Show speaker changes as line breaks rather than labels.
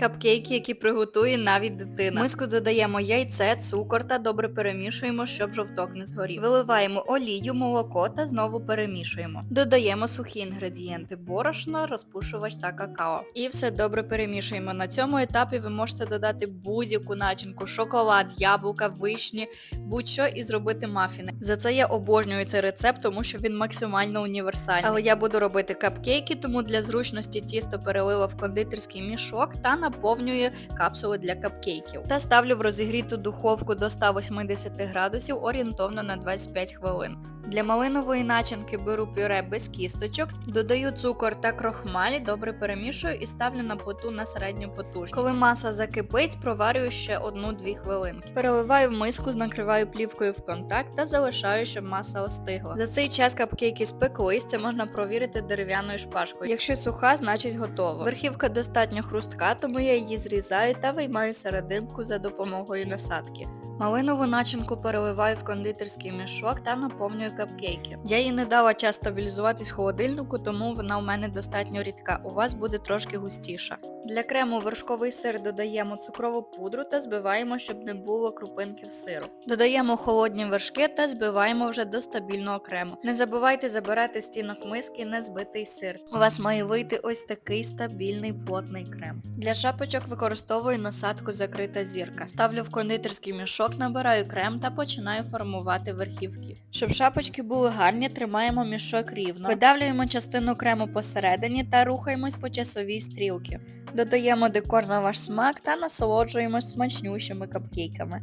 Капкейки, які приготує навіть дитина. В Миску додаємо яйце, цукор та добре перемішуємо, щоб жовток не згорів. Виливаємо олію, молоко та знову перемішуємо. Додаємо сухі інгредієнти борошно, розпушувач та какао. І все добре перемішуємо. На цьому етапі ви можете додати будь-яку начинку, шоколад, яблука, вишні, будь-що і зробити мафіни. За це я обожнюю цей рецепт, тому що він максимально універсальний. Але я буду робити капкейки, тому для зручності тісто перелила в кондитерський мішок та наповнюю капсули для капкейків. Та ставлю в розігріту духовку до 180 градусів орієнтовно на 25 хвилин. Для малинової начинки беру пюре без кісточок, додаю цукор та крохмаль, добре перемішую і ставлю на плиту на середню потужність. Коли маса закипить, проварюю ще 1-2 хвилинки. Переливаю в миску, накриваю плівкою в контакт та залишаю, щоб маса остигла. За цей час капкейки спеклись, це можна провірити дерев'яною шпажкою. Якщо суха, значить готова. Верхівка достатньо хрустка, тому я її зрізаю та виймаю серединку за допомогою насадки. Малинову начинку переливаю в кондитерський мішок та наповнюю капкейки. Я їй не дала час стабілізуватись в холодильнику, тому вона у мене достатньо рідка. У вас буде трошки густіша. Для крему вершковий сир додаємо цукрову пудру та збиваємо, щоб не було крупинків сиру. Додаємо холодні вершки та збиваємо вже до стабільного крему. Не забувайте забирати стінок миски незбитий сир. У вас має вийти ось такий стабільний плотний крем. Для шапочок використовую насадку закрита зірка. Ставлю в кондитерський мішок, набираю крем та починаю формувати верхівки. Щоб шапочки були гарні, тримаємо мішок рівно. Видавлюємо частину крему посередині та рухаємось по часовій стрілці. Додаємо декор на ваш смак та насолоджуємось смачнющими капкейками.